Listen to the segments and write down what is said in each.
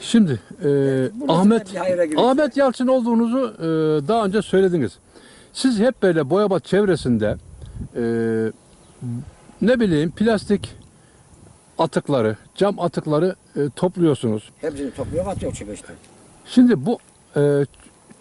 Şimdi e, Ahmet. Ahmet Yalçın olduğunuzu e, daha önce söylediniz. Siz hep böyle Boyabat çevresinde e, ne bileyim plastik atıkları, cam atıkları e, topluyorsunuz. Hepsini topluyor atıyor çöpe işte. Şimdi bu e,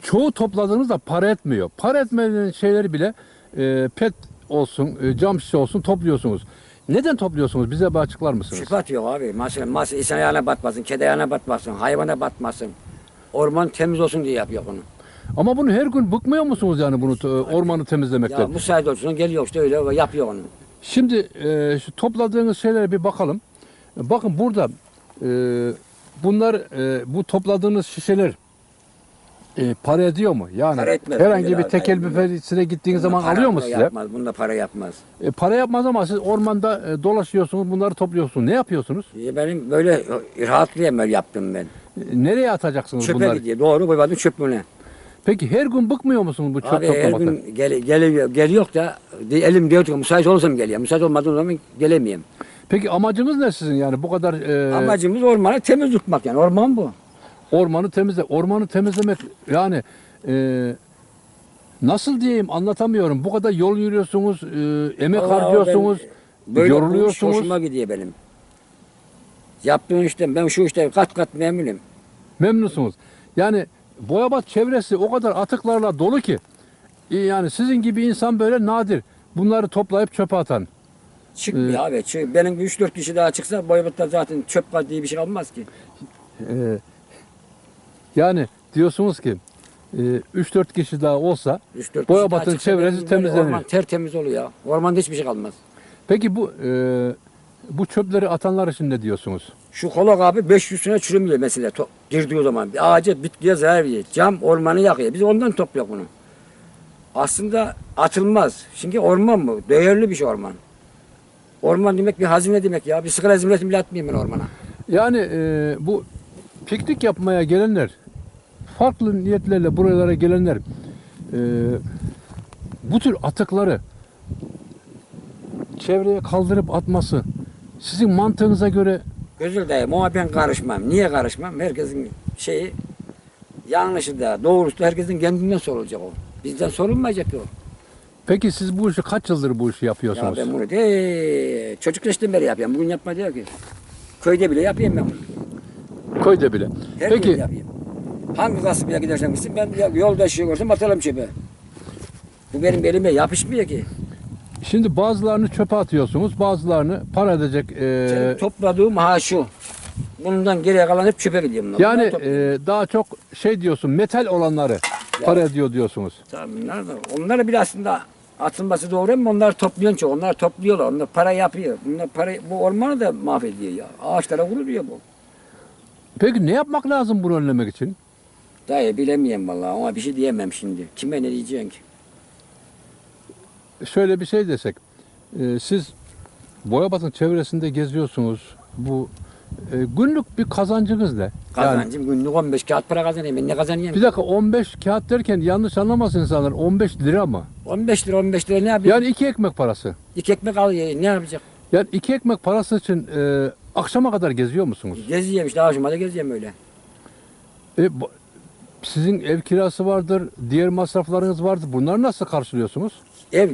çoğu topladığınızda para etmiyor. Para etmeyen şeyleri bile e, pet olsun, e, cam şişe olsun topluyorsunuz. Neden topluyorsunuz? Bize bir açıklar mısınız? Çöpe atıyor abi. Mesela mas insan ayağına batmasın, kedi ayağına batmasın, hayvana batmasın. Orman temiz olsun diye yapıyor bunu. Ama bunu her gün bıkmıyor musunuz yani bunu e, ormanı temizlemekten? Ya müsait olsun geliyor işte öyle yapıyor onu. Şimdi e, şu topladığınız şeylere bir bakalım. Bakın burada e, bunlar e, bu topladığınız şişeler e, para ediyor mu? Yani Para etmez. herhangi bir tekel daha- büfesine gittiğiniz zaman para alıyor mu size? Yapmaz, bunda para yapmaz. E, para yapmaz ama siz ormanda e, dolaşıyorsunuz, bunları topluyorsunuz. Ne yapıyorsunuz? E, Benim böyle rahatlayayım böyle yaptım ben. E, nereye atacaksınız Çöpe bunları? gidiyor. Doğru koymadım çöpüne. Peki her gün bıkmıyor musunuz bu çöp Abi her toplamaktan? gün gel, geliyor, geliyor da de- elim diyor ki müsait olursam geliyor. Müsait olmadığım zaman gelemeyeyim. Peki amacınız ne sizin yani bu kadar e, Amacımız ormanı temiz tutmak yani. Orman bu. Ormanı temizle ormanı temizlemek yani e, nasıl diyeyim anlatamıyorum. Bu kadar yol yürüyorsunuz, e, emek Vallahi harcıyorsunuz, ben Böyle yoruluyorsunuz. hoşuma gidiyor benim. Yaptığım işte ben şu işte kat kat memnunum. Memnunsunuz. Yani Boyabat çevresi o kadar atıklarla dolu ki e, yani sizin gibi insan böyle nadir. Bunları toplayıp çöpe atan. Çıkmıyor Ee, abi. Çık, benim 3-4 kişi daha çıksa Boyabat'ta zaten çöp kat diye bir şey kalmaz ki. E, yani diyorsunuz ki e, 3-4 kişi daha olsa 3-4 kişi Boyabat'ın daha çıksa çevresi temizlenir. Orman tertemiz oluyor ya. Ormanda hiçbir şey kalmaz. Peki bu e, bu çöpleri atanlar için ne diyorsunuz? Şu kolok abi 500 sene çürümüyor mesela girdiği zaman. Bir ağaca bitkiye zarar veriyor. Cam ormanı yakıyor. Biz ondan topluyoruz bunu. Aslında atılmaz. Çünkü orman mı? Değerli bir şey orman. Orman demek bir hazine demek ya. Bir sigara zimleti bile atmayayım ben ormana. Yani e, bu piknik yapmaya gelenler, farklı niyetlerle buralara gelenler e, bu tür atıkları çevreye kaldırıp atması sizin mantığınıza göre Gözül dayım ona ben karışmam. Niye karışmam? Herkesin şeyi yanlışı da doğrusu da herkesin kendinden sorulacak o. Bizden sorulmayacak o. peki siz bu işi kaç yıldır bu işi Ya yapıyorsunuz? ben bunu de çocuk yaştan beri yapıyorum. Bugün yapma diyor ki. Köyde bile yapayım ben bunu. Köyde bile. Her Peki gün yapayım. Hangi gaspıya gidersen gitsin ben ya- yolda şey görsem atarım çöpe. Bu benim elime yapışmıyor ki. şimdi bazılarını çöpe atıyorsunuz, bazılarını para edecek e, Benim topladığım ha şu. Bundan geriye kalan hep çöpe gidiyor. bunlar. yani e, daha çok şey diyorsun metal olanları para ediyor diyorsunuz. Tamam, bunlar da, onları bile aslında atılması doğru ama onlar topluyor çok. Onlar topluyorlar. Onlar para yapıyor. Bunlar para, bu ormanı da mahvediyor ya. Ağaçlara vuruyor bu. Peki ne yapmak lazım bunu önlemek için? Dayı bilemiyorum vallahi ama bir şey diyemem şimdi. Kime ne diyeceksin ki? şöyle bir şey desek. e, siz Boyabat'ın çevresinde geziyorsunuz. Bu e, günlük bir kazancınız ne? Kazancım günlük 15 kağıt para kazanayım. Ben ne kazanayım? bir dakika 15 kağıt derken yanlış anlamasın insanlar. 15 lira mı? 15 lira 15 lira ne yapayım? Yani iki ekmek parası. İki ekmek al ye, ne yapacak? Yani iki ekmek parası için e, akşama kadar geziyor musunuz? Geziyorum işte ağacıma da geziyorum öyle. E, bu- sizin ev kirası vardır, diğer masraflarınız vardır. Bunları nasıl karşılıyorsunuz? Ev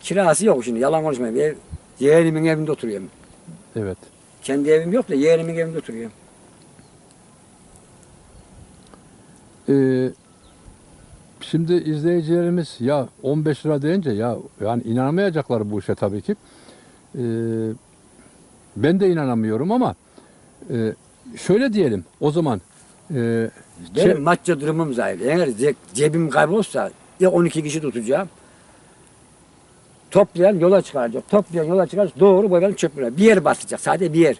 kirası yok şimdi yalan konuşmayayım. Ev, yeğenimin evinde oturuyorum. Evet. Kendi evim yok da yeğenimin evinde oturuyorum. Ee, şimdi izleyicilerimiz ya 15 lira deyince ya yani inanamayacaklar bu işe tabii ki. Ee, ben de inanamıyorum ama e, şöyle diyelim o zaman e, Benim çe- maddi durumum zayıf. Eğer ce- cebim kaybolsa ya 12 kişi tutacağım. Toplayan yola çıkaracak. Toplayan yola çıkaracak. Doğru boydan çöpüne. Bir yer basacak. Sadece bir yer.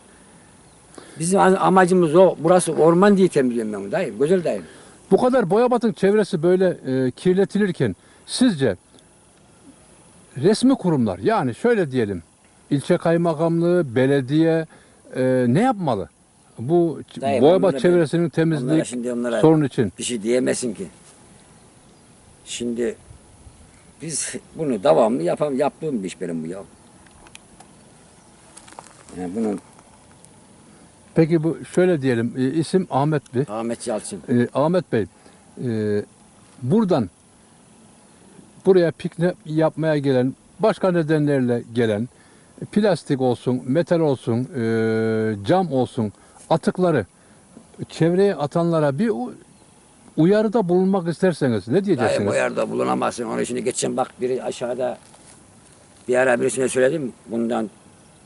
Bizim amacımız o. Burası orman diye temizliyorum ben dayım. Güzel dayım. bu kadar Boyabat'ın çevresi böyle e, kirletilirken sizce resmi kurumlar yani şöyle diyelim ilçe kaymakamlığı, belediye e, ne yapmalı? Bu onlara ben- çevresinin Onlara temizlik şimdi onlara sorun için. bir şey diyemezsin ki. Şimdi biz bunu devamlı yapam yaptığım bir iş benim bu ya. Yani bunun Peki bu şöyle diyelim e, isim Ahmet Bey. Ahmet Yalçın. E, Ahmet Bey e, buradan buraya piknik yapmaya gelen başka nedenlerle gelen plastik olsun, metal olsun, e, cam olsun atıkları çevreye atanlara bir uyarıda bulunmak isterseniz ne diyeceksiniz? bu yerde bulunamazsın. Onun için geçen bak biri aşağıda bir ara birisine söyledim. Bundan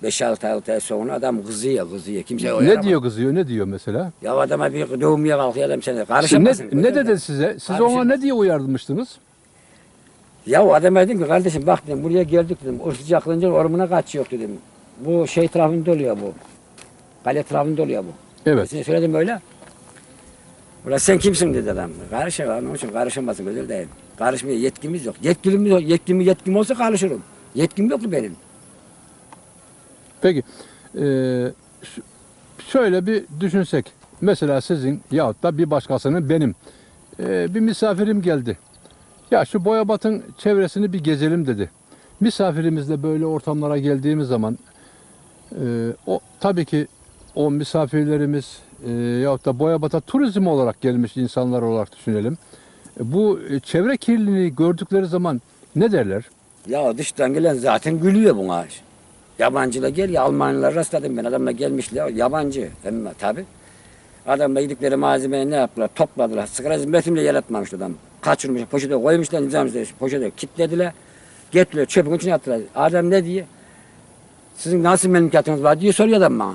5-6 ay sonra adam kızıyor kızıyor. Kimse Ne uyaramaz. diyor kızıyor, ne diyor mesela? Ya adama bir doğumluya kalkıyor adam seni. Ne, Karışamazsın. ne dedi size? Siz ona ne diye uyarmıştınız? Ya o adama dedim ki kardeşim bak dedim buraya geldik dedim. O sıcaklığınca ormana kaçıyor dedim. Bu şey tarafında oluyor bu. Kale tarafında oluyor bu. Evet. Birisine söyledim öyle. Ulan sen kimsin dedi adam. Karışamam onun için karışamazsın öyle değil. Karışmaya yetkimiz yok. Yetkimiz yok. Yetkim, yetkim olsa karışırım. Yetkim yok ki benim. Peki e, ş- şöyle bir düşünsek. Mesela sizin yahut da bir başkasının benim e, bir misafirim geldi. Ya şu Boyabat'ın çevresini bir gezelim dedi. Misafirimizle böyle ortamlara geldiğimiz zaman e, o tabii ki o misafirlerimiz e, yahut da Boyabat'a turizm olarak gelmiş insanlar olarak düşünelim. E, bu e, çevre kirliliğini gördükleri zaman ne derler? Ya dıştan gelen zaten gülüyor buna. Yabancıyla gel ya Almanyalar rastladım ben adamla gelmişler yabancı ama tabi. Adamla gidikleri malzemeyi ne yaptılar topladılar. Sigara zimmetini bile yaratmamış adam. Kaçırmış poşete koymuşlar nizamizde poşete kilitlediler. Getirdiler çöpün içine attılar. Adam ne diyor? Sizin nasıl memleketiniz var diye soruyor adam bana.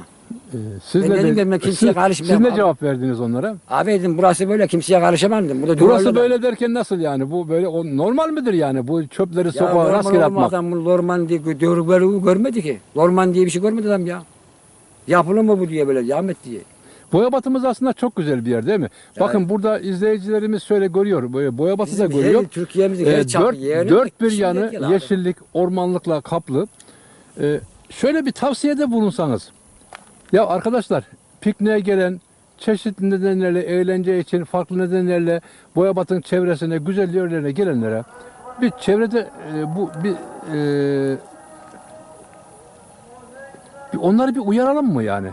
E, siz Ben ne, dedim de- ki ben kimseye siz, karışmayayım siz ne abi. cevap verdiniz onlara? Abi dedim burası böyle kimseye karışamam dedim. Burada Burası duvarlı böyle derken nasıl yani? Bu böyle o normal midir yani? Bu çöpleri Ya sokağa normal rastgele atmak. Adam bunu Lorman diye diyor görmedi ki. Lorman diye bir şey görmedi adam ya. Yapılır mı bu diye böyle Ahmet diye. Boyabatımız aslında çok güzel bir yer değil mi? Bakın burada izleyicilerimiz şöyle görüyor. Böyle Boyabatı da Bizim görüyor. her- Türkiye'mizin Ee, her çapı dört, yerini dört bir yanı değil abi. yeşillik, ormanlıkla kaplı. Ee, şöyle bir tavsiyede bulunsanız. Ya arkadaşlar pikniğe gelen çeşitli nedenlerle, eğlence için farklı nedenlerle Boyabat'ın çevresine, güzel yerlerine gelenlere bir çevrede e, bu bir, e, bir onları bir uyaralım mı yani?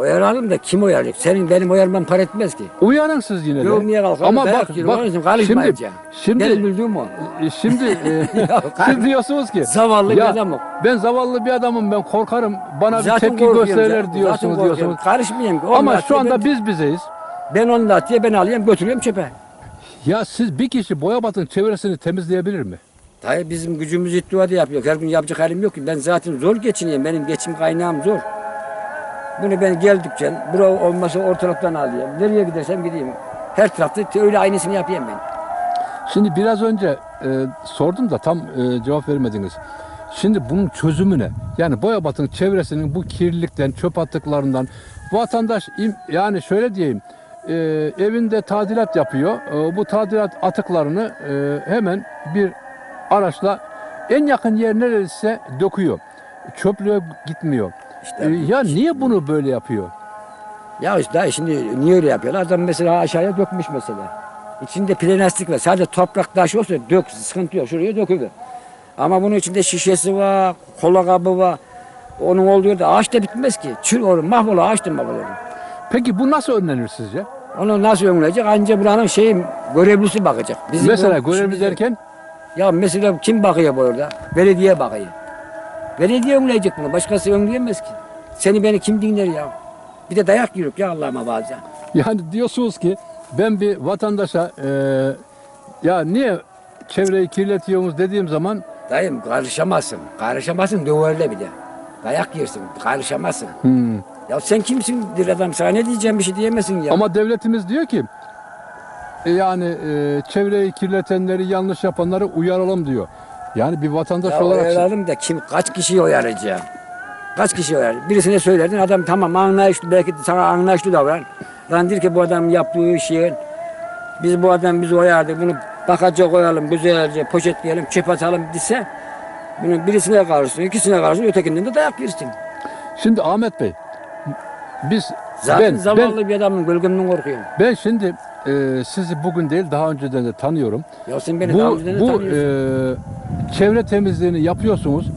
Uyaralım da kim uyaracak? Senin benim uyarmam para etmez ki. Uyarın siz yine de. Yormaya kalkalım. Ama bak, bak için şimdi, şimdi, Benim bildiğim o. e, şimdi e, siz diyorsunuz ki Zavallı bir ya, adam o. Ben zavallı bir adamım ben korkarım bana Zaten bir tepki gösterirler zaten. diyorsunuz Zaten korkuyorum. diyorsunuz. Karışmayayım ki. Ama şu anda ben, biz bizeyiz. ben onu da diye ben alayım götürüyorum çöpe. Ya siz bir kişi Boyabat'ın çevresini temizleyebilir mi? Dayı bizim gücümüz da yapıyor. Her gün yapacak halim yok ki. Ben zaten zor geçiniyorum. Benim geçim kaynağım zor. Bunu ben geldikçe, bura olmasa ortalıktan alayım. Nereye gidersem gideyim. Her tarafta öyle aynısını yapayım ben. Şimdi biraz önce e, sordum da tam e, cevap vermediniz. Şimdi bunun çözümü ne? Yani Boyabat'ın çevresinin bu kirlilikten, çöp atıklarından vatandaş yani şöyle diyeyim e, evinde tadilat yapıyor. E, bu tadilat atıklarını e, hemen bir araçla en yakın yer neresi döküyor. Çöplüğe gitmiyor. İşte E, ya niye bunu böyle yapıyor? Ya işte şimdi niye öyle yapıyorlar? Adam mesela aşağıya dökmüş mesela. İçinde plastik var. Sadece toprak taş olsa dök, sıkıntı yok. Şuraya dökülür. Ama bunun içinde şişesi var, kola kabı var. Onun olduğu yerde ağaç da bitmez ki. Çür olur, mahvolur, ağaç da mahvolur. Peki bu nasıl önlenir sizce? Onu nasıl önlenecek? Anca buranın şeyin görevlisi bakacak. Bizim Mesela bu- görevli derken Ya mesela kim bakıyor bu orada? Belediye bakıyor. Belediye önleyecek bunu. Başkası önleyemez ki. Seni beni kim dinler ya? Bir de dayak yiyoruz ya Allah'ıma bazen. Yani diyorsunuz ki ben bir vatandaşa e, ya niye çevreyi kirletiyorsunuz dediğim zaman Dayım karışamazsın. Karışamazsın döverle bir de. Dayak yersin. Karışamazsın. hmm, Ya sen kimsin bir adam sana ne diyeceğim bir şey diyemezsin ya. ama devletimiz diyor ki e, yani e, çevreyi kirletenleri yanlış yapanları uyaralım diyor. Yani bir vatandaş ya olarak uyaralım da kim kaç kişiyi uyaracağım? Kaç kişi uyar? Birisine söylerdin adam tamam anlayışlı belki sana anlayışlı davran. Lan der ki bu adam yaptığı şey biz bu adam bizi uyardı bunu bakaca koyalım güzelce poşetleyelim çöp atalım dese bunu birisine karışsın ikisine karışsın ötekinden de dayak yersin. şimdi Ahmet Bey biz Zaten ben, zavallı ben, bir adamın gölgemden korkuyorum. ben şimdi e, sizi bugün değil daha önceden de tanıyorum. Ya sen beni daha önceden de bu tanıyorsun. e, çevre temizliğini yapıyorsunuz.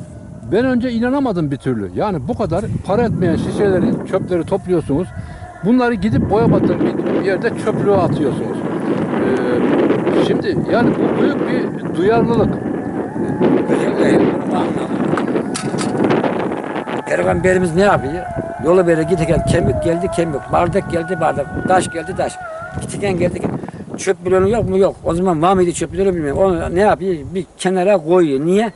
ben önce inanamadım bir türlü. Yani bu kadar para etmeyen şişeleri, çöpleri topluyorsunuz. Bunları gidip boya batır bir yerde çöplüğe atıyorsunuz. Ee, şimdi yani bu büyük bir duyarlılık. Peygamberimiz ne yapıyor? Yola böyle giderken kemik geldi kemik, bardak geldi bardak, taş geldi taş. Giderken geldi çöp bidonu yok mu yok. O zaman var mıydı çöp bidonu bilmiyorum. Onu ne yapıyor? Bir kenara koyuyor. Niye?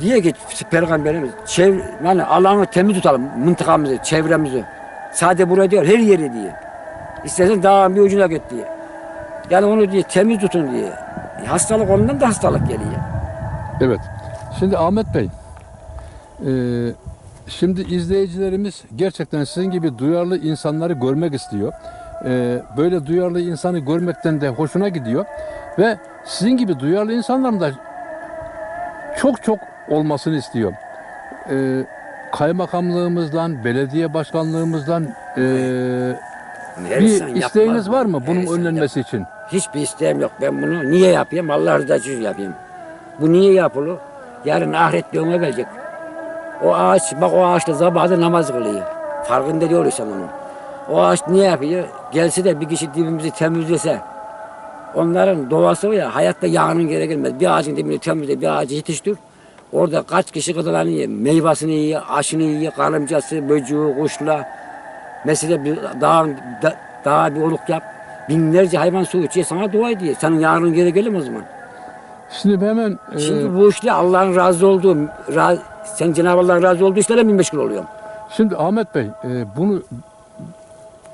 Diye ki Peygamberimiz çev yani alanı temiz tutalım mıntıkamızı, çevremizi. Sadece buraya diyor her yeri diye. İstersen dağın bir ucuna git diye. Yani onu diye temiz tutun diye. E, hastalık ondan da hastalık geliyor. Evet. Şimdi Ahmet Bey, e, şimdi izleyicilerimiz gerçekten sizin gibi duyarlı insanları görmek istiyor. E, böyle duyarlı insanı görmekten de hoşuna gidiyor. Ve sizin gibi duyarlı insanların da çok çok olmasını istiyor. E, kaymakamlığımızdan, belediye başkanlığımızdan e, Her bir isteğiniz var mı? Her bunun insan önlenmesi için? Hiçbir isteğim yok. Ben bunu niye yapayım? Allah rızası için yapayım. Bu niye yapılır? Yarın ahirette ona gelecek. O ağaç, bak o ağaçta sabahda namaz kılıyor. Farkında diyor insan onun. O ağaç niye yapıyor? Gelse de bir kişi dibimizi temizlese. Onların doğası o ya, hayatta yağının geri gelmez. Bir ağacın dibini temizle, bir ağacı yetiştir. Orada kaç kişi gıdalarını yiyor. Meyvasını yiyor, aşını yiyor, karıncası, böceği, kuşla. Mesela bir dağ, da, dağa bir oluk yap. Binlerce hayvan su içiyor, sana dua ediyor. Senin yarının geri gelir mi o zaman? Şimdi hemen e, Şimdi bu işle Allah'ın razı olduğu, ra- sen Cenab-ı Allah'ın razı olduğu işlerle mi meşgul oluyorsun? şimdi Ahmet Bey e, bunu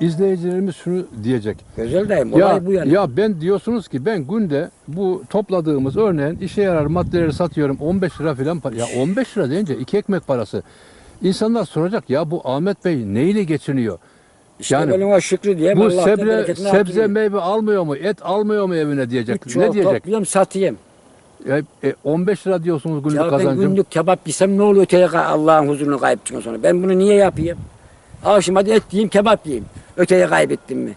izleyicilerimiz şunu diyecek. Güzel dayım, olay Ya, bu yani. ya ben diyorsunuz ki ben günde bu topladığımız örneğin işe yarar maddeleri satıyorum 15 lira falan para. Ya 15 lira deyince iki ekmek parası. İnsanlar soracak ya bu Ahmet Bey neyle geçiniyor? işte yani benim şükrü diye Bu sebze, sebze meyve almıyor mu? Et almıyor mu evine diyecek. Çok ne diyecek? topluyorum, satayım. Ya, e, 15 lira diyorsunuz günlük Ya ben kazancım. günlük kebap yesem ne oluyor Allah'ın huzuruna kayıp sonra. Ben bunu niye yapayım? Akşam hadi et yiyeyim, kebap yiyeyim. Öteye kaybettim mi?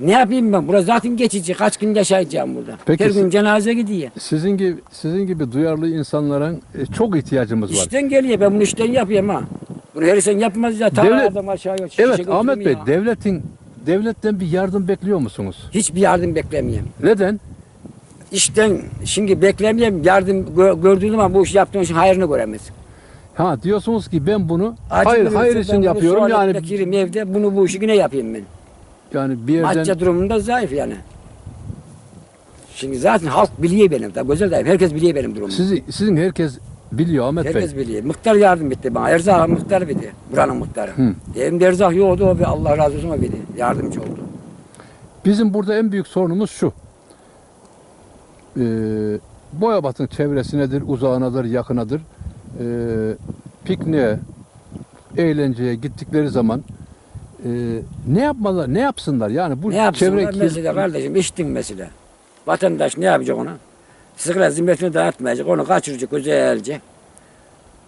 Ne yapayım ben? Burası zaten geçici. Kaç gün yaşayacağım burada. Peki Her gün cenaze gidiyor. Sizin gibi sizin gibi duyarlı insanların e, çok ihtiyacımız var. İşten geliyor. Ben bunu işten yapıyorum ha. Bunu her insan yapmaz ya. Ta Devlet- adam aşağıya şişe Evet Ahmet Bey ya. devletin devletten bir yardım bekliyor musunuz? Hiçbir yardım beklemiyorum. Neden? İşten şimdi beklemiyorum. Yardım gö- gördüğüm zaman bu işi yaptığım için hayrını göremez. Ha diyorsunuz ki ben bunu Acı hayır hayır için yapıyorum yani yerim evde bunu bu işi yine yapayım ben. yani bir yerden Madde durumunda zayıf yani. Şimdi zaten halk biliyor benim. Tabii güzel değil. Herkes biliyor benim durumumu. sizi sizin herkes biliyor Ahmet Herkes Bey. biliyor. Muhtar yardım etti bana. Erzak muhtar verdi. Buranın muhtarı. Hı. Evimde erzak yoktu o bir Allah razı olsun o verdi. Yardımcı oldu. Bizim burada en büyük sorunumuz şu. Ee, Boyabat'ın çevresi nedir? Uzağınadır, yakınadır. Ee, pikniğe, eğlenceye gittikleri zaman e, ne yapmalar, ne yapsınlar? Yani bu ne yapsınlar çevre mesela kardeşim içtin mesela. Vatandaş ne yapacak ona? Sigara zimmetini dağıtmayacak. Onu kaçıracak güzelce.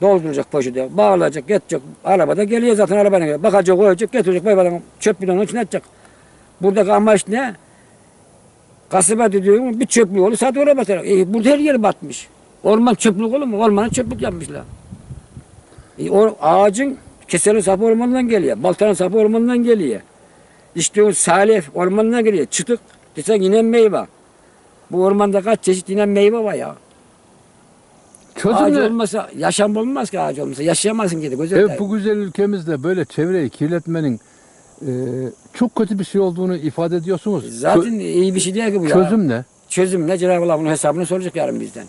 Dolduracak poşete, bağlayacak, geçecek. Arabada geliyor zaten arabanın geliyor. Bakacak, koyacak, getirecek, böyle çöp bidonun içine atacak. Buradaki amaç ne? Kasaba diyor bir çöplük olur, oraya batar. E, burada her yer batmış. Orman çöplük olur mu? Ormana çöplük yapmışlar. E, o ağacın kesenin sapı ormandan geliyor. Baltanın sapı ormandan geliyor. İşte o salif ormandan geliyor. Çıtık desen yine meyve. Bu ormanda kaç çeşit yine meyve var ya. çözüm ağaç ne? olmasa yaşam olmaz ki ağaç olmasa. Yaşayamazsın ki de güzel. Evet, bu güzel ülkemizde böyle çevreyi kirletmenin e, çok kötü bir şey olduğunu ifade ediyorsunuz. Çö- Zaten iyi bir şey değil ki bu ya. çözüm ne? Çözüm ne? Cenab-ı Allah bunun hesabını soracak yarın bizden.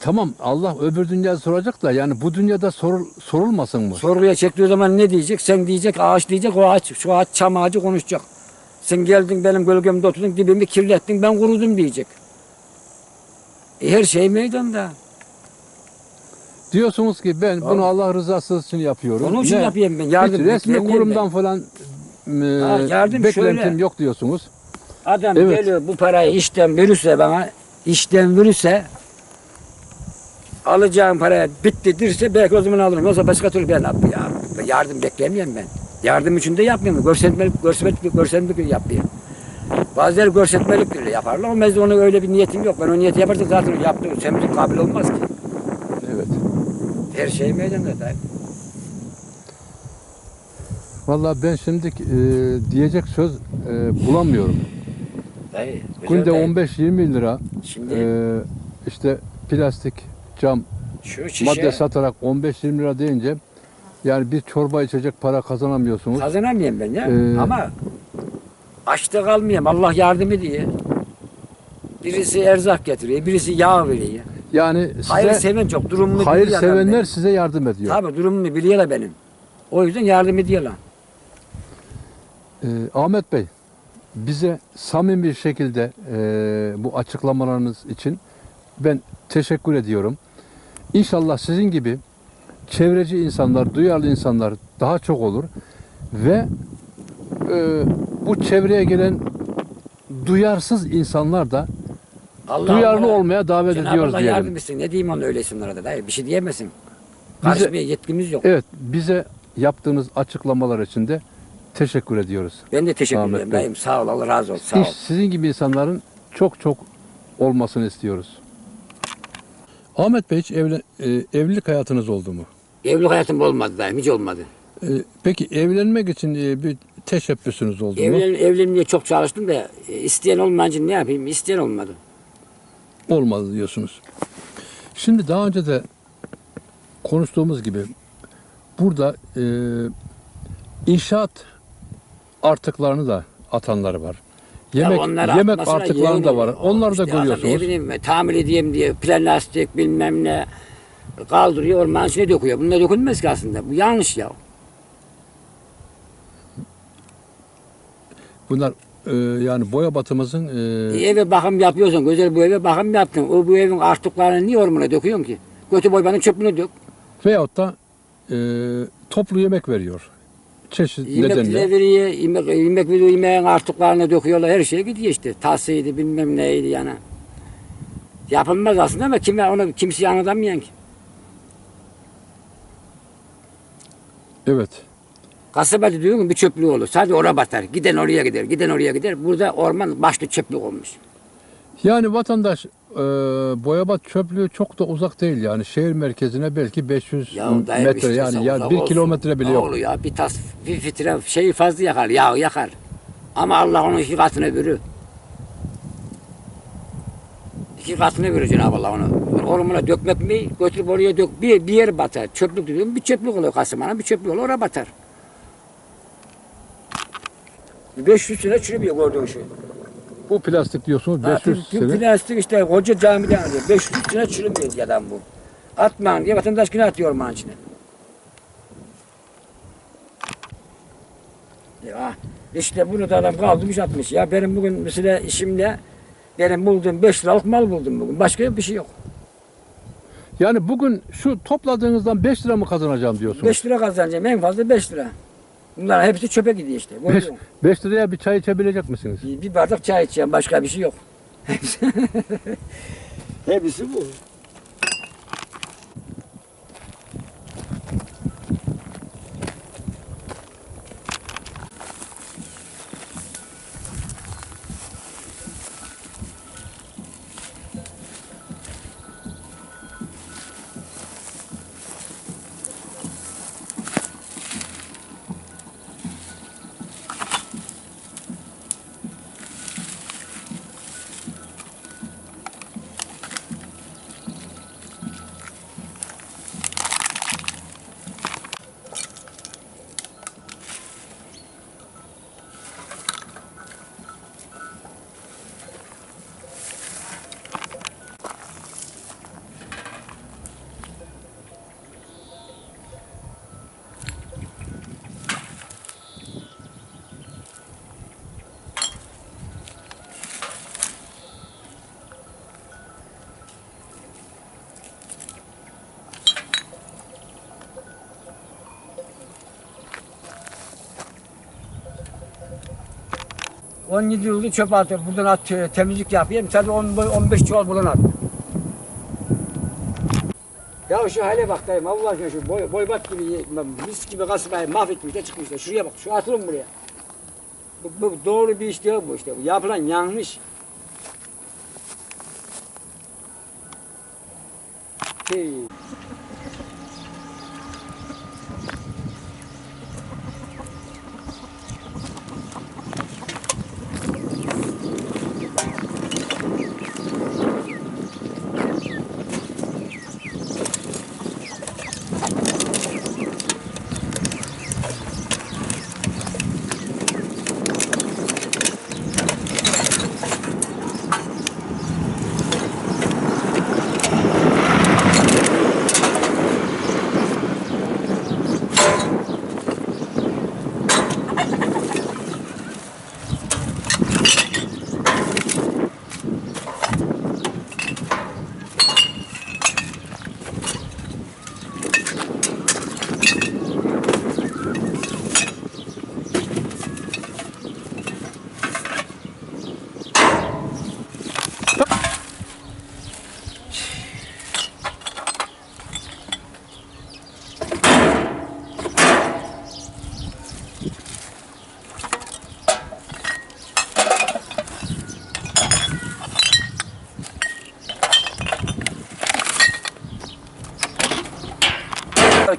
Tamam Allah öbür dünyada soracak da yani bu dünyada sorul, sorulmasın mı? Sorguya çektiği zaman ne diyecek? Sen diyecek ağaç diyecek o ağaç şu ağaç çam ağacı konuşacak. Sen geldin benim gölgemde oturdun dibimi kirlettin ben kurudum diyecek. E, her şey meydanda. Diyorsunuz ki ben bunu. Allah rızası için yapıyorum. Onun için Ne? yapayım ben. Yardım Hiç resmi beklemeyeyim kurumdan falan e, Ha, yardım beklentim şöyle. yok diyorsunuz. Adam Evet. geliyor bu parayı işten verirse bana, işten verirse alacağım paraya bitti dirse belki o zaman alırım. Yoksa başka türlü ben. Ya, yardım beklemiyorum ben. Yardım için de yapmıyorum. Görsetmelik, görsetmelik, görsetmelik yapıyorum. Bazıları görsetmelik yaparlar ama ben de onu öyle bir niyetim yok. Ben o niyeti yaparsam zaten yaptığım sembolik kabil olmaz ki. Evet. Her şey meydanda dayı. Vallahi ben şimdi e, diyecek söz e, bulamıyorum. Dayı. Günde dayı. 15-20 lira Şimdi e, işte plastik, cam şu şişe madde satarak 15-20 lira deyince yani bir çorba içecek para kazanamıyorsunuz. kazanamayayım ben ya. Ee, Ama açta kalmayayım. Allah yardım ediyor. Birisi erzak getiriyor, birisi yağ veriyor. Yani Hayır size seven çok. Durumunu hayır biliyor adam sevenler benim. size yardım ediyor. Tabii durumunu biliyorlar benim. O yüzden yardım ediyorlar. Ee, Ahmet Bey, bize samimi bir şekilde e, bu açıklamalarınız için ben teşekkür ediyorum. İnşallah sizin gibi çevreci insanlar, duyarlı insanlar daha çok olur ve e, bu çevreye gelen duyarsız insanlar da Allah duyarlı Allah- olmaya davet Cenab-ı ediyoruz Allah diyelim. yardım etsin. Ne diyeyim ona öyle isimlere de dayı. Bir şey diyemezsin. Bize- Karışmaya yetkimiz yok. Evet, bize yaptığınız açıklamalar için de teşekkür ediyoruz. Ben de teşekkür Ahmet ederim Bey. dayım. Sağ ol Allah razı olsun. Sağ ol. İş- sizin gibi insanların çok çok olmasını istiyoruz. Ahmet Bey hiç evlen- e, evlilik hayatınız oldu mu? Evlilik hayatım olmadı dayım. Hiç olmadı. E, peki evlenmek için e, bir teşebbüsünüz oldu mu? Evlen, evlenmeye çok çalıştım da e, isteyen olmayınca ne yapayım? İsteyen olmadı. Olmadı diyorsunuz. Şimdi daha önce de konuştuğumuz gibi burada e, inşaat artıklarını da atanlar var. Yemek Ya onlar yemek atmasına yeğen da var. oluyor. Onları da İşte adam görüyorsunuz. Ne bileyim tamir edeyim diye plastik bilmem ne kaldırıyor ormanın içine döküyor. Bunlar dökülmez ki aslında. Bu yanlış ya. Bunlar e, yani boya batımızın e, Eve bakım yapıyorsan, güzel bu eve bakım yaptın. O bu evin artıklarını niye ormana döküyorsun ki? Götü boybanın çöpünü dök. veyahut da e, toplu yemek veriyor. Çeşit Yemek nedenle. bize veriyor, yemek, yemek veriyor, yemeğin artıklarını döküyorlar. Her şey gidiyor işte. Tasıydı, bilmem neydi yani. Yapılmaz aslında ama kime onu kimseye anlatamayan ki. Evet. Kasabada diyor ki bir çöplük olur. Sadece oraya batar. Giden oraya gider, giden oraya gider. Burada orman başka çöplük olmuş. Yani vatandaş e, Boyabat çöplüğü çok da uzak değil yani şehir merkezine belki 500 Ya metre işte yani ya uzak bir olsun. kilometre bile Ne yok. olur ya bir tas bir fitre şeyi fazla yakar, yağ yakar. Ama Allah onun iki katını verir. İki katını verir Cenab-ı Allah onu. Ormana dökmek mi? Götürüp oraya dök. Bir, bir yer batar. Çöplük diyorum. Bir çöplük oluyor Kasıman'a. Bir çöplük oluyor. Oraya batar. 500 sene çürümüyor gördüğün şey. Bu plastik diyorsunuz Ha, 500 tüm- tüm sene. Plastik işte koca camiden alıyor. 500 sene çürümüyor diye adam bu. Atmayın diye vatandaş günah atıyor ormanın içine. Ya işte bunu da adam kaldırmış atmış. Ya benim bugün mesela işimle benim bulduğum 5 liralık mal buldum bugün. Başka bir şey yok. Yani bugün şu topladığınızdan 5 lira mı kazanacağım diyorsunuz? 5 lira kazanacağım en fazla 5 lira. Bunlar hepsi çöpe gidiyor işte. 5 Gördün mü? 5 liraya bir çay içebilecek misiniz? Bir, bir bardak çay içeceğim başka bir şey yok. hepsi bu. On yedi yıldır çöp atıyor. Buradan at, e, temizlik yapayım. 10, 15 çuval buradan at. Ya şu hale bak dayım Allah aşkına şu boy, boybat gibi mis gibi kasıbayı mahvetmiş de çıkmışlar. Şuraya bak şu atılın buraya. Bu, bu doğru bir iş değil bu işte. Bu yapılan yanlış. Hey.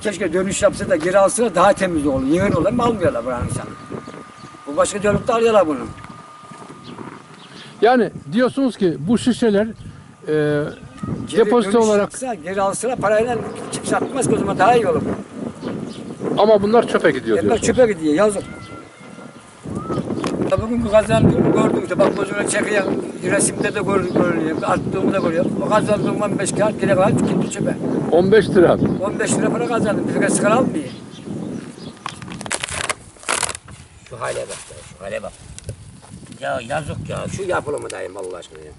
Keşke dönüş yapsa da geri alsa da daha temiz olur. Yığın olur mu almıyorlar buranın insanı. Bu başka dönüp alıyorlar bunu. Yani diyorsunuz ki bu şişeler e, Geri depozito dönüş olarak yapsa, geri alsa parayla kimse atmaz ki o zaman daha iyi olur. ama bunlar çöpe gidiyor diyorsunuz. çöpe gidiyor yazık. Bugün bu kazandığımı gördüm işte bak gözüne çekiyor. Resimde de gör- görünüyor. Attığımı da görüyor. O kazandığım 15 kağıt geri kalan gitti çöpe. 15 lira. 15 lira para kazandım. Bir kere sigara almıyor. Şu hale bak ya, şu hale bak. Ya yazık ya, şu yapılı mı dayım Allah aşkına ya.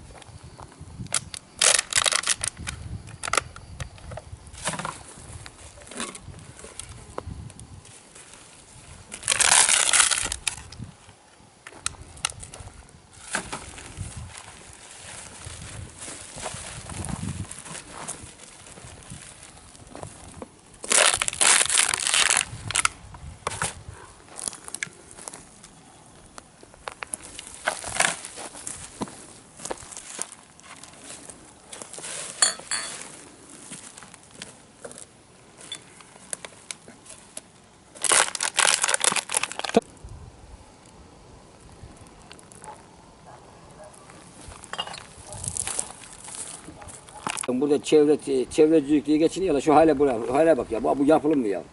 Burada çevre çevrecilik diye geçiniyorlar. Şu hale buraya, hale bak ya. Bu, bu yapılı mı ya?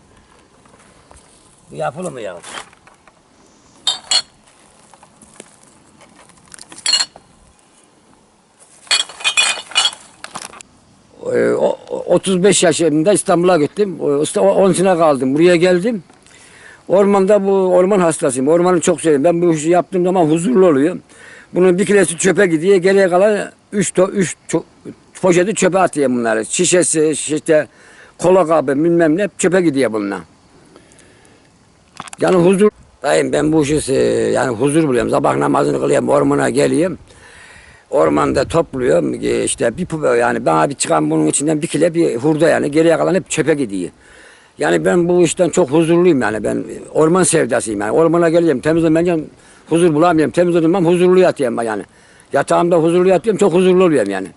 Bu yapılı mı ya? Ee, o- o- 35 yaşında İstanbul'a gittim. O- İşte o- 10 sene kaldım. Buraya geldim. Ormanda bu orman hastasıyım. Ormanı çok seviyorum. Ben bu işi yaptığım zaman huzurlu oluyorum. Bunun bir kilesi çöpe gidiyor. Geriye kalan 3 to, üç ço- poşeti çöpe atıyor bunları. Şişesi, işte kola kabı bilmem ne çöpe gidiyor bunlar. Yani huzur. Dayım ben bu işi yani huzur buluyorum. Sabah namazını kılıyorum, ormana geliyorum. Ormanda topluyorum. E, işte bir yani bana bir çıkan bunun içinden bir kile bir hurda yani. Geriye kalan hep çöpe gidiyor. Yani ben bu işten çok huzurluyum yani. Ben orman sevdasıyım yani. Ormana geliyorum. Temizlemeyeceğim. Huzur bulamıyorum. Temiz olmam huzurlu yatıyorum yani. Yatağımda huzurlu yatıyorum. Çok huzurlu oluyorum yani.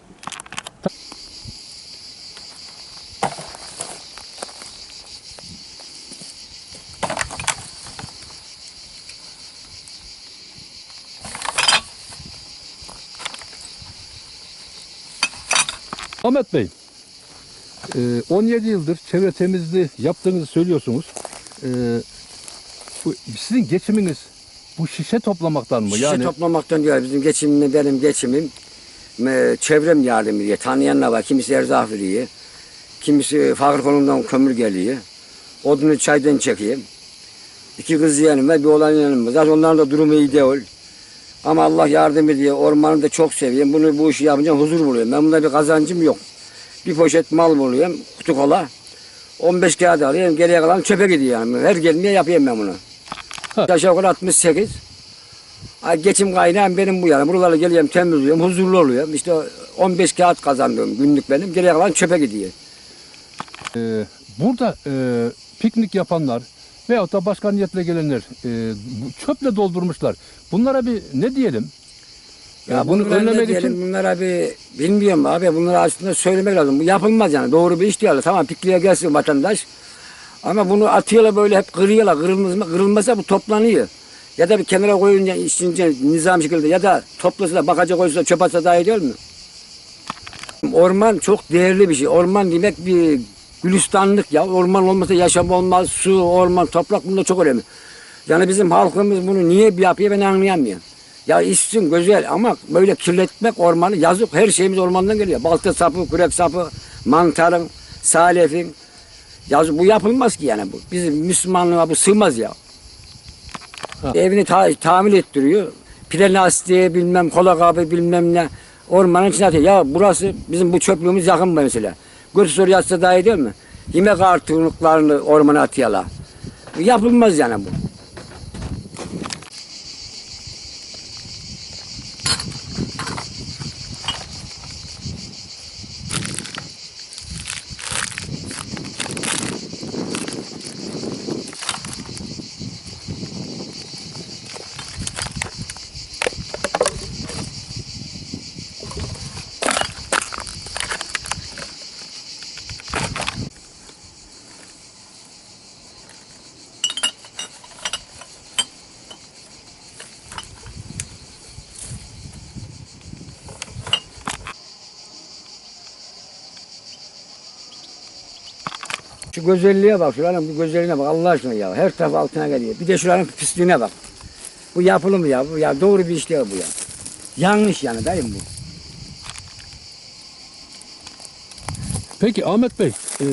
Ahmet Bey, e, 17 yıldır çevre temizliği yaptığınızı söylüyorsunuz. E, sizin geçiminiz bu şişe toplamaktan mı? Şişe yani toplamaktan diyor. Bizim geçimim, benim geçimim. e, Çevrem yardım ediyor. Tanıyanlar var. Kimisi erzak veriyor. Kimisi fakir konumdan kömür geliyor. Odunu çaydan çekiyor. İki kız yeğenim var, bir oğlan yeğenim var. Zaten onların da durumu iyi değil. Ama Allah yardım ediyor. Ormanı da çok seviyorum. Bunu bu işi yapınca huzur buluyorum. Ben bunda bir kazancım yok. Bir poşet mal buluyorum. Kutu kola. 15 kağıt alıyorum. Geriye kalan çöpe gidiyor yani. Her gelmeye yapıyorum ben bunu. Aşağı yukarı 68. Ay, Geçim kaynağım benim bu yani. Buralara geliyorum temizliyorum. Huzurlu oluyorum. İşte 15 kağıt kazandım günlük benim. Geriye kalan çöpe gidiyor. e, burada e, piknik yapanlar veyahut da başka niyetle gelenler e, çöple doldurmuşlar. Bunlara bir ne diyelim? Ya bunu bunlara ne önlemek diyelim, için Bunlara bir bilmiyorum abi. Bunlara aslında söylemek lazım. Bu yapılmaz yani. Doğru bir iş değil. Tamam pikniğe gelsin vatandaş. Ama bunu atıyorlar böyle hep kırıyorlar. Kırılmaz mı? Kırılmasa bu toplanıyor. Ya da bir kenara koyunca işince nizam şekilde ya da toplasa da bakacak olursa çöp atsa daha iyi değil mi? Orman çok değerli bir şey. Orman demek bir gülistanlık ya. Orman olmasa yaşam olmaz. Su, orman, toprak bunlar çok önemli. Yani bizim halkımız bunu niye yapıyor ben anlayamıyorum. Ya içsin güzel ama böyle kirletmek ormanı yazık. Her şeyimiz ormandan geliyor. Balta sapı, kürek sapı, mantarın, salefin. Yazık bu yapılmaz ki yani bu. Bizim Müslümanlığa bu sığmaz ya. Ha. Evini ta- tamir ettiriyor. Pire lastiği bilmem kola kabı bilmem ne. Ormanın içine atıyor. Ya burası bizim bu çöplüğümüz yakın mı mesela? Yatsa daha iyi değil mi? Yemek artırlıklarını ormana atıyorlar. Yapılmaz yani bu. Şu güzelliğe bak. Şuranın bu güzelliğine bak Allah aşkına ya. Her taraf altına geliyor. Bir de şuranın pisliğine bak. Bu yapılı mı ya? Bu ya doğru bir iş değil bu ya. Yanlış yani dayım bu. Peki Ahmet Bey, e,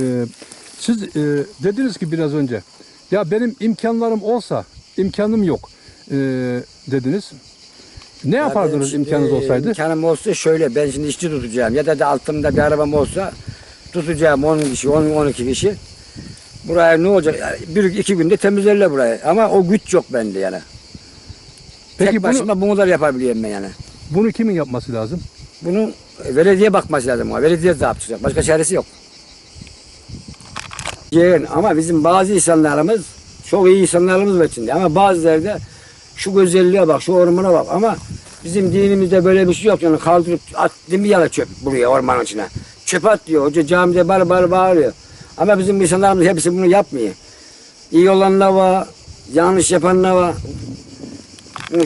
siz e, dediniz ki biraz önce, ya benim imkanlarım olsa, imkanım yok e, dediniz. Ne yapardınız benim imkanınız şimdi, olsaydı? İmkanım olsa şöyle ben şimdi işçi tutacağım ya da, da altımda bir arabam olsa tutacağım 10 kişi 10 12 kişi. Buraya ne olacak? Yani Bir iki günde temizlerler burayı. Ama o güç yok bende yani. Peki Tek bunu, başıma bunu da yapabiliyorum ben yani. bunu kimin yapması lazım? Bunun e, belediye bakması lazım ama belediye de yapacak. Başka çaresi yok. Yeğen ama bizim bazı insanlarımız çok iyi insanlarımız var içinde ama bazıları da şu güzelliğe bak, şu ormana bak ama bizim dinimizde böyle bir şey yok. Yani kaldırıp at mi yana çöp buraya ormanın içine. Çöp at diyor. Hoca camide bar bar bağırıyor. Ama bizim insanlarımız hepsi bunu yapmıyor. İyi olanlar var, yanlış yapanlar var.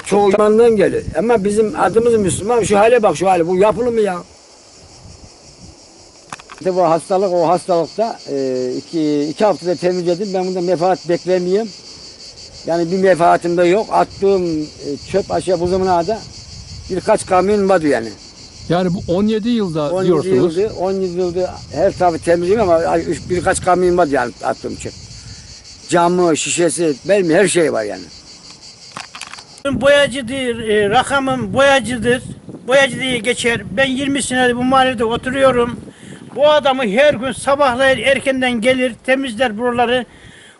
Çoğu imandan geliyor. Ama bizim adımız Müslüman. Şu hale bak şu hale. Bu yapılı mı ya? İşte bu hastalık o hastalıkta e, iki, iki haftada temizledim. Ben bundan menfaat beklemiyorum. Yani bir menfaatim de yok. Attığım e, çöp aşağı bu zamana da birkaç kamyon vardı yani. Yani bu 17 yılda 17 diyorsunuz. yıldır, 17 yıldır her tarafı temizliyorum ama birkaç kamyon vardı yani attığım çöp. Camı, şişesi, benim her şey var yani. Boyacıdır, e, rakamım boyacıdır. Boyacı diye geçer. Ben 20 senedir bu mahallede oturuyorum. Bu adamı her gün sabahlayır erkenden gelir temizler buraları.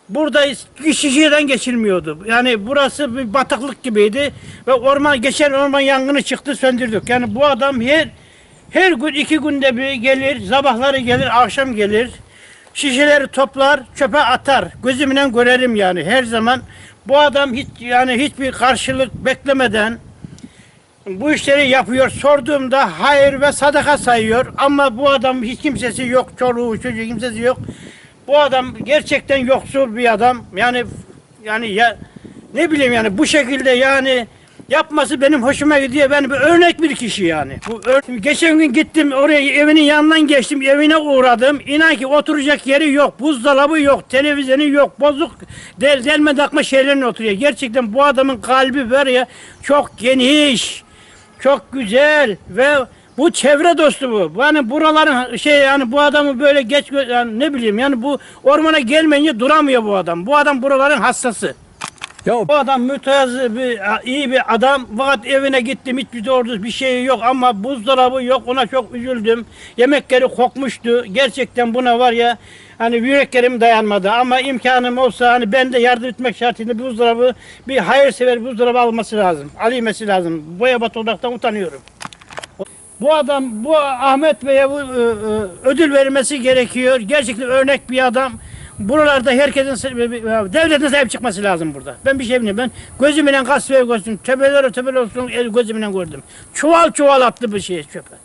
Burada şişeden geçilmiyordu. Yani burası bir bataklık gibiydi. Ve orman geçen orman yangını çıktı söndürdük. Yani bu adam her her gün iki günde bir gelir. Sabahları gelir, akşam gelir. Şişeleri toplar, çöpe atar. Gözümle görerim yani her zaman. Bu adam hiç yani hiçbir karşılık beklemeden bu işleri yapıyor. Sorduğumda hayır ve sadaka sayıyor. Ama bu adam hiç kimsesi yok. Çoluğu, çocuğu kimsesi yok. Bu adam gerçekten yoksul bir adam. Yani yani ya ne bileyim yani bu şekilde yani yapması benim hoşuma gidiyor. Ben bir örnek bir kişi yani. Bu Geçen gün gittim oraya evinin yanından geçtim. Evine uğradım. İnan ki oturacak yeri yok. Buzdolabı yok. Televizyonu yok. Bozuk del, delme takma şeylerine oturuyor. Gerçekten bu adamın kalbi var ya çok geniş. Çok güzel ve bu çevre dostu bu. Yani buraların şey yani bu adamı böyle geç yani ne bileyim yani bu ormana gelmeyince duramıyor bu adam. Bu adam buraların hastası. Ya Bu adam mütevazı bir iyi bir adam. Fakat evine gittim hiçbir doğru bir şey yok ama buzdolabı yok. Ona çok üzüldüm. Yemekleri kokmuştu. Gerçekten buna var ya hani yüreklerim dayanmadı ama imkanım olsa hani ben de yardım etmek şartıyla buzdolabı bir hayırsever buzdolabı alması lazım. Alıması lazım. Boyabat olmaktan utanıyorum. Bu adam, bu Ahmet Bey'e bu e, e, ödül verilmesi gerekiyor. Gerçekten örnek bir adam. Buralarda herkesin, devletin sahip çıkması lazım burada. Ben bir şey bilmiyorum. Ben gözümle kasveye gördüm. Tepeler tepeler olsun gözümle gördüm. Çuval çuval attı bu şey çöpe.